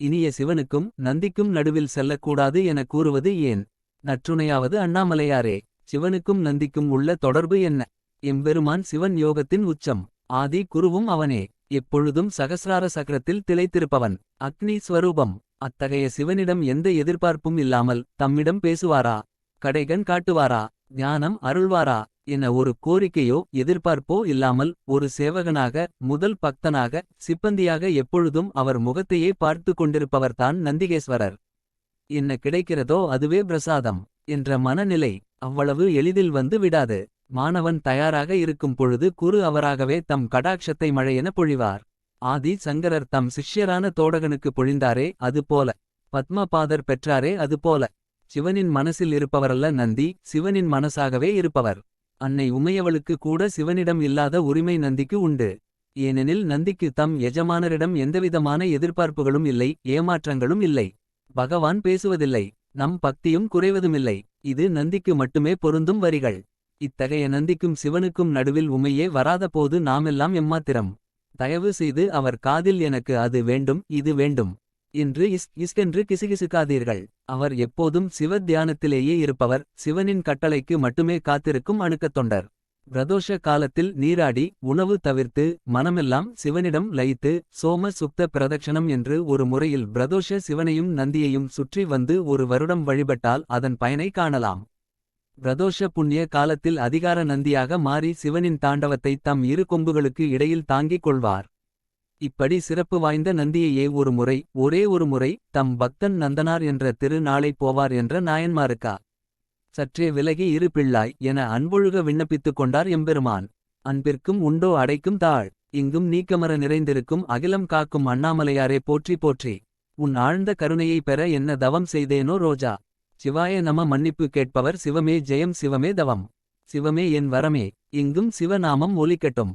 இனிய சிவனுக்கும் நந்திக்கும் நடுவில் செல்லக்கூடாது என கூறுவது ஏன்? நற்றுணையாவது அண்ணாமலையாரே சிவனுக்கும் நந்திக்கும் உள்ள தொடர்பு என்ன? எம்பெருமான் சிவன் யோகத்தின் உச்சம். ஆதி குருவும் அவனே எப்பொழுதும் சகசிரார சக்கரத்தில் திளைத்திருப்பவன். அக்னி ஸ்வரூபம். அத்தகைய சிவனிடம் எந்த எதிர்பார்ப்பும் இல்லாமல் தம்மிடம் பேசுவாரா? கடைகன் காட்டுவாரா? ஞானம் அருள்வாரா? என ஒரு கோரிக்கையோ எதிர்பார்ப்போ இல்லாமல் ஒரு சேவகனாக முதல் பக்தனாக சிப்பந்தியாக எப்பொழுதும் அவர் முகத்தையே பார்த்து கொண்டிருப்பவர்தான் நந்திகேஸ்வரர். என்ன கிடைக்கிறதோ அதுவே பிரசாதம் என்ற மனநிலை அவ்வளவு எளிதில் வந்து விடாது. மாணவன் தயாராக இருக்கும் பொழுது குரு அவராகவே தம் கடாட்சத்தை மழையென பொழிவார். ஆதி சங்கரர் தம் சிஷ்யரான தோடகனுக்கு பொழிந்தாரே அதுபோல பத்மபாதர் பெற்றாரே அதுபோல சிவனின் மனசில் இருப்பவரல்ல நந்தி சிவனின் மனசாகவே இருப்பவர். அன்னை உமையவளுக்கு கூட சிவனிடம் இல்லாத உரிமை நந்திக்கு உண்டு. ஏனெனில் நந்திக்கு தம் எஜமானரிடம் எந்தவிதமான எதிர்பார்ப்புகளும் இல்லை ஏமாற்றங்களும் இல்லை. பகவான் பேசுவதில்லை நம் பக்தியும் குறைவதுமில்லை. இது நந்திக்கு மட்டுமே பொருந்தும் வரிகள். இத்தகைய நந்திக்கும் சிவனுக்கும் நடுவில் உமையே வராதபோது நாமெல்லாம் எம்மாத்திரம். தயவு செய்து அவர் காதில் எனக்கு அது வேண்டும் இது வேண்டும். என்று இஸ் இஸ்கென்று கிசுகிசுக்காதீர்கள். அவர் எப்போதும் சிவ தியானத்திலேயே இருப்பவர். சிவனின் கட்டளைக்கு மட்டுமே காத்திருக்கும் அணுக்கத் தொண்டர். பிரதோஷ காலத்தில் நீராடி உணவு தவிர்த்து மனமெல்லாம் சிவனிடம் லயித்து சோம சுக்த பிரதட்சணம் என்று ஒரு முறையில் பிரதோஷ சிவனையும் நந்தியையும் சுற்றி வந்து ஒரு வருடம் வழிபட்டால் அதன் பயனை காணலாம். பிரதோஷ புண்ணிய காலத்தில் அதிகார நந்தியாக மாறி சிவனின் தாண்டவத்தை தம் இரு கொம்புகளுக்கு இடையில் தாங்கிக் கொள்வார். இப்படி சிறப்பு வாய்ந்த நந்தியையே ஒரு முறை ஒரே ஒரு முறை தம் பக்தன் நந்தனார் என்ற திரு நாளை போவார் என்ற நாயன்மாருக்கா? சற்றே விலகி இரு பிள்ளாய் என அன்பொழுக விண்ணப்பித்துக் கொண்டார் எம்பெருமான். அன்பிற்கும் உண்டோ அடைக்கும் தாழ் இங்கும் நீக்கமர நிறைந்திருக்கும் அகிலம் காக்கும் அண்ணாமலையாரே போற்றி போற்றி. உன் ஆழ்ந்த கருணையை பெற என்ன தவம் செய்தேனோ ரோஜா? சிவாய நம மன்னிப்பு கேட்பவர் சிவமே ஜெயம் சிவமே தவம். சிவமே என் வரமே இங்கும் சிவநாமம் ஒலிக்கட்டும்.